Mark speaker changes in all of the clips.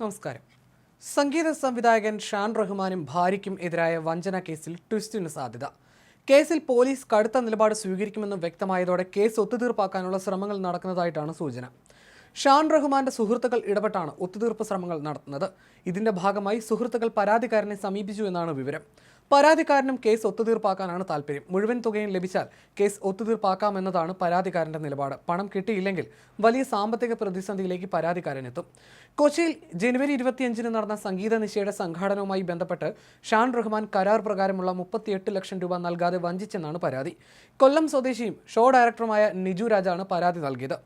Speaker 1: നമസ്കാരം. സംഗീത സംവിധായകൻ ഷാൻ റഹ്മാനും ഭാര്യയ്ക്കും എതിരായ വഞ്ചന കേസിൽ ട്വിസ്റ്റിന് സാധ്യത. കേസിൽ പോലീസ് കടുത്ത നിലപാട് സ്വീകരിക്കുമെന്ന് വ്യക്തമായതോടെ കേസ് ഒത്തുതീർപ്പാക്കാനുള്ള ശ്രമങ്ങൾ നടക്കുന്നതായിട്ടാണ് സൂചന. ഷാൻ റഹ്മാന്റെ സുഹൃത്തുക്കൾ ഇടപെട്ടാണ് ഒത്തുതീർപ്പ് ശ്രമങ്ങൾ നടത്തുന്നത്. ഇതിന്റെ ഭാഗമായി സുഹൃത്തുക്കൾ പരാതിക്കാരനെ സമീപിച്ചു എന്നാണ് വിവരം. പരാതിക്കാരനും കേസ് ഒത്തുതീർപ്പാക്കാനാണ് താല്പര്യം. മുഴുവൻ തുകയും ലഭിച്ചാൽ കേസ് ഒത്തുതീർപ്പാക്കാമെന്നതാണ് പരാതിക്കാരന്റെ നിലപാട്. പണം കിട്ടിയില്ലെങ്കിൽ വലിയ സാമ്പത്തിക പ്രതിസന്ധിയിലേക്ക് പരാതിക്കാരൻ എത്തും കൊച്ചിയിൽ ജനുവരി ഇരുപത്തിയഞ്ചിന് നടന്ന സംഗീത നിശയുടെ സംഘാടനവുമായി ബന്ധപ്പെട്ട് ഷാൻ റഹ്മാൻ കരാർ പ്രകാരമുള്ള മുപ്പത്തിയെട്ട് ലക്ഷം രൂപ നൽകാതെ വഞ്ചിച്ചെന്നാണ് പരാതി. കൊല്ലം സ്വദേശിയും ഷോ ഡയറക്ടറുമായ നിജു രാജാണ് പരാതി നൽകിയത്.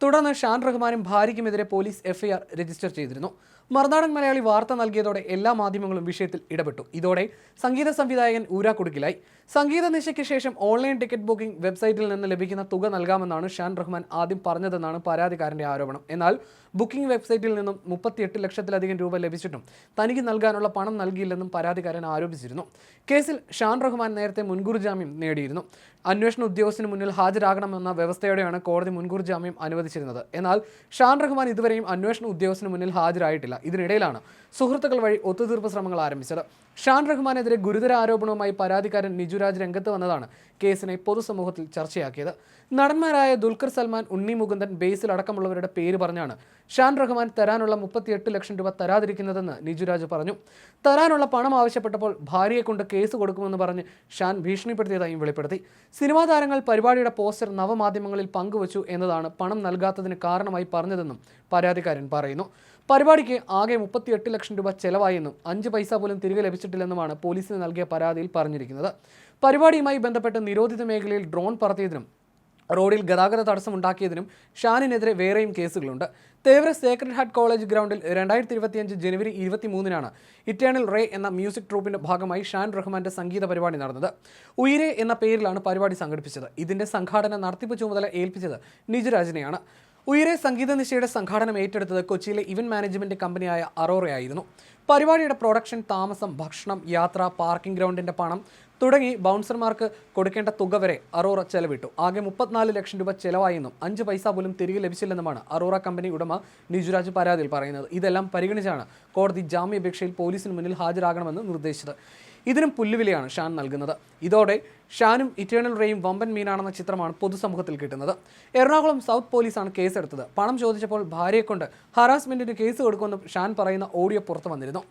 Speaker 1: തുടർന്ന് ഷാൻ റഹ്മാനും ഭാര്യയ്ക്കുമെതിരെ പോലീസ് എഫ്ഐആർ രജിസ്റ്റർ ചെയ്തിരുന്നു. മറുനാടൻ മലയാളി വാർത്ത നൽകിയതോടെ എല്ലാ മാധ്യമങ്ങളും വിഷയത്തിൽ ഇടപെട്ടു. ഇതോടെ സംഗീത സംവിധായകൻ ഊരാക്കുടുക്കിലായി സംഗീത നിശയ്ക്ക് ശേഷം ഓൺലൈൻ ടിക്കറ്റ് ബുക്കിംഗ് വെബ്സൈറ്റിൽ നിന്ന് ലഭിക്കുന്ന തുക നൽകാമെന്നാണ് ഷാൻ റഹ്മാൻ ആദ്യം പറഞ്ഞതെന്നാണ് പരാതിക്കാരന്റെ ആരോപണം. എന്നാൽ ബുക്കിംഗ് വെബ്സൈറ്റിൽ നിന്നും മുപ്പത്തിയെട്ട് ലക്ഷത്തിലധികം രൂപ ലഭിച്ചിട്ടും തനിക്ക് നൽകാനുള്ള പണം നൽകിയില്ലെന്നും പരാതിക്കാരൻ ആരോപിച്ചിരുന്നു. കേസിൽ ഷാൻ റഹ്മാൻ നേരത്തെ മുൻകൂർ ജാമ്യം നേടിയിരുന്നു. അന്വേഷണ ഉദ്യോഗസ്ഥന് മുന്നിൽ ഹാജരാകണമെന്ന വ്യവസ്ഥയോടെയാണ് കോടതി മുൻകൂർ ജാമ്യം അനുവദിച്ചിരുന്നത്. എന്നാൽ ഷാൻ റഹ്മാൻ ഇതുവരെയും അന്വേഷണ ഉദ്യോഗസ്ഥന് മുന്നിൽ ഹാജരായിട്ടില്ല. ഇതിനിടയിലാണ്. സുഹൃത്തുക്കൾ വഴി ഒത്തുതീർപ്പ് ശ്രമങ്ങൾ ആരംഭിച്ചത്. ഷാൻ റഹ്മാനെതിരെ ഗുരുതര ആരോപണവുമായി പരാതിക്കാരൻ നിജുരാജ് രംഗത്ത് വന്നതാണ് കേസിനെ പൊതുസമൂഹത്തിൽ ചർച്ചയാക്കിയത്. നടന്മാരായ ദുൽഖർ സൽമാൻ ഉണ്ണി മുകുന്ദൻ ബേസിൽ അടക്കമുള്ളവരുടെ പേര് പറഞ്ഞാണ് ഷാൻ റഹ്മാൻ തരാനുള്ള മുപ്പത്തിയെട്ട് ലക്ഷം രൂപ തരാതിരിക്കുന്നതെന്ന് നിജുരാജ് പറഞ്ഞു. തരാനുള്ള പണം ആവശ്യപ്പെട്ടപ്പോൾ ഭാര്യയെ കൊണ്ട് കേസ് കൊടുക്കുമെന്ന് പറഞ്ഞ് ഷാൻ ഭീഷണിപ്പെടുത്തിയതായും വെളിപ്പെടുത്തി. സിനിമാ താരങ്ങൾ പരിപാടിയുടെ പോസ്റ്റർ നവമാധ്യമങ്ങളിൽ പങ്കുവച്ചു എന്നതാണ് പണം നൽകാത്തതിന് കാരണമായി പറഞ്ഞതെന്നും പരാതിക്കാരൻ പറയുന്നു. പരിപാടിക്ക് ആകെ മുപ്പത്തിയെട്ട് ലക്ഷം രൂപ ചെലവായെന്നും അഞ്ച് പൈസ പോലും തിരികെ ലഭിച്ചിട്ടില്ലെന്നുമാണ് പോലീസിന് നൽകിയ പരാതിയിൽ പറഞ്ഞിരിക്കുന്നത്. പരിപാടിയുമായി ബന്ധപ്പെട്ട് നിരോധിത മേഖലയിൽ ഡ്രോൺ പറത്തിയതിനും റോഡിൽ ഗതാഗത തടസ്സമുണ്ടാക്കിയതിനും ഷാനിനെതിരെ വേറെയും കേസുകളുണ്ട്. തേവര സേക്രഡ് ഹാർട്ട് കോളേജ് ഗ്രൗണ്ടിൽ രണ്ടായിരത്തി ഇരുപത്തിയഞ്ച് ജനുവരി ഇരുപത്തി മൂന്നിനാണ് ഇറ്റേണൽ റേ എന്ന മ്യൂസിക് ട്രൂപ്പിന്റെ ഭാഗമായി ഷാൻ റഹ്മാന്റെ സംഗീത പരിപാടി നടന്നത്. ഉയരെ എന്ന പേരിലാണ് പരിപാടി സംഘടിപ്പിച്ചത്. ഇതിന്റെ സംഘാടന നടത്തിപ്പ് ചുമതല ഏൽപ്പിച്ചത് നിജുരാജിനെയാണ്. ഉയരെ സംഗീത നിശയുടെ സംഘാടനം ഏറ്റെടുത്തത് കൊച്ചിയിലെ ഇവന്റ് മാനേജ്മെന്റ് കമ്പനിയായ അറോറയായിരുന്നു. പരിപാടിയുടെ പ്രൊഡക്ഷൻ താമസം ഭക്ഷണം യാത്ര പാർക്കിംഗ് ഗ്രൗണ്ടിന്റെ പണം തുടങ്ങി ബൗൺസർമാർക്ക് കൊടുക്കേണ്ട തുക വരെ അറോറ ചെലവിട്ടു. ആകെ മുപ്പത്തിനാല് ലക്ഷം രൂപ ചെലവായെന്നും അഞ്ച് പൈസ പോലും തിരികെ ലഭിച്ചില്ലെന്നുമാണ് അറോറ കമ്പനി ഉടമ നിജുരാജ് പരാതിയിൽ പറയുന്നത്. ഇതെല്ലാം പരിഗണിച്ചാണ് കോടതി ജാമ്യാപേക്ഷയിൽ പോലീസിന് മുന്നിൽ ഹാജരാകണമെന്ന് നിർദ്ദേശിച്ചത്. ഇതിനും പുല്ലുവിലയാണ് ഷാൻ നൽകുന്നത്. ഇതോടെ ഷാനും ഇറ്റേണൽ റേയും വമ്പൻ മീനാണെന്ന ചിത്രമാണ് പൊതുസമൂഹത്തിൽ കിട്ടുന്നത്. എറണാകുളം സൗത്ത് പോലീസാണ് കേസെടുത്തത്. പണം ചോദിച്ചപ്പോൾ ഭാര്യയെ കൊണ്ട് ഹറാസ്മെന്റിന് കേസ് കൊടുക്കുമെന്ന് ഷാൻ പറയുന്ന ഓഡിയോ പുറത്തു വന്നിരുന്നു.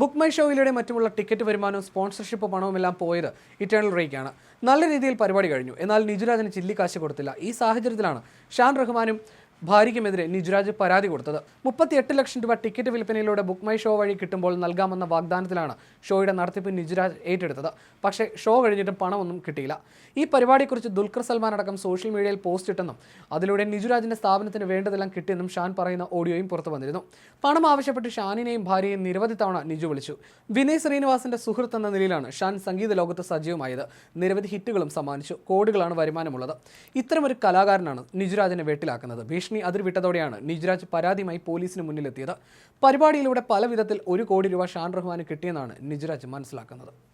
Speaker 1: ബുക്ക് മൈ ഷോയിലൂടെ മറ്റുമുള്ള ടിക്കറ്റ് വരുമാനവും സ്പോൺസർഷിപ്പ് പണവുമെല്ലാം പോയത് ഇറ്റേണൽ റേക്കാണ് നല്ല രീതിയിൽ പരിപാടി കഴിഞ്ഞു. എന്നാൽ നിജുരാജിന് ചില്ലിക്കാശ് കൊടുത്തില്ല. ഈ സാഹചര്യത്തിലാണ് ഷാൻ റഹ്മാനും ഭാര്യയ്ക്കുമെതിരെ നിജുരാജ് പരാതി കൊടുത്തത്. മുപ്പത്തിയെട്ട് ലക്ഷം രൂപ ടിക്കറ്റ് വിൽപ്പനയിലൂടെ ബുക്ക് മൈ ഷോ വഴി കിട്ടുമ്പോൾ നൽകാമെന്ന വാഗ്ദാനത്തിലാണ് ഷോയുടെ നടത്തിപ്പ് നിജുരാജ് ഏറ്റെടുത്തത്. പക്ഷേ ഷോ കഴിഞ്ഞിട്ടും പണമൊന്നും കിട്ടിയില്ല. ഈ പരിപാടിയെക്കുറിച്ച് ദുൽഖർ സൽമാൻ അടക്കം സോഷ്യൽ മീഡിയയിൽ പോസ്റ്റ് ഇട്ടെന്നും അതിലൂടെ നിജുരാജിന്റെ സ്ഥാപനത്തിന് വേണ്ടതെല്ലാം കിട്ടിയെന്നും ഷാൻ പറയുന്ന ഓഡിയോയും പുറത്തു വന്നിരുന്നു. പണം ആവശ്യപ്പെട്ട് ഷാനിനെയും ഭാര്യയെയും നിരവധി തവണ നിജു വിളിച്ചു. വിനയ് ശ്രീനിവാസിന്റെ സുഹൃത്ത് എന്ന നിലയിലാണ് ഷാൻ സംഗീത ലോകത്ത് സജീവമായത്. നിരവധി ഹിറ്റുകളും സമ്മാനിച്ചു. കോടികളാണ് വരുമാനമുള്ളത്. ഇത്തരമൊരു കലാകാരനാണ് നിജുരാജിനെ വെട്ടിലാക്കുന്നത്. ഭീഷണി അതിർവിട്ടതോടെയാണ് നിജ്രാജ് പരാതിയുമായി പോലീസിന് മുന്നിലെത്തിയത്. പരിപാടിയിലൂടെ പല വിധത്തിൽ ഒരു കോടി രൂപ ഷാൻ റഹ്മാന് കിട്ടിയെന്നാണ് നിജ്രാജ് മനസ്സിലാക്കുന്നത്.